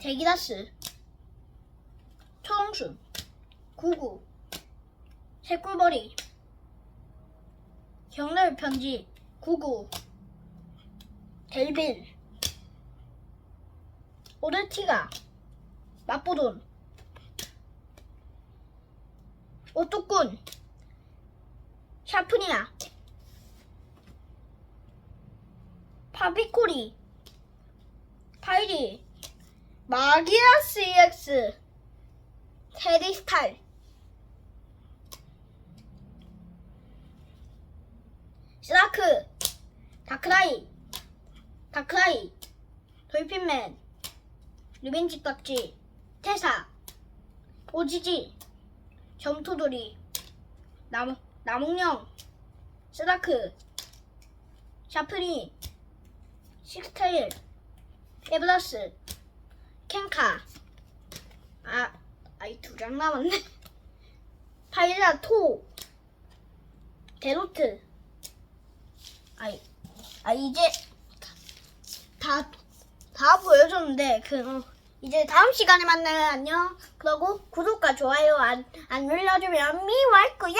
대기다스 초롱순 구구 새꿀벌이 경렬 편지 구구 델빌 오르티가 맛보돈 오뚜꾼 샤프니아 파비코리 파이리 마기라스 EX 테리스탈 스라크 다크라이 다크라이 돌핀맨 리벤지 딱지 태사 오지지 점토돌이 나무 나몽령 스라크 샤프니 식스타일 에브라스 캔카. 아 아이 두 장 남았네. 파이라 토. 데로트. 아이 아 이제 다 다 보여줬는데 그 어, 이제 다음 시간에 만나요. 안녕. 그리고 구독과 좋아요 안, 안 눌러주면 미워할 거야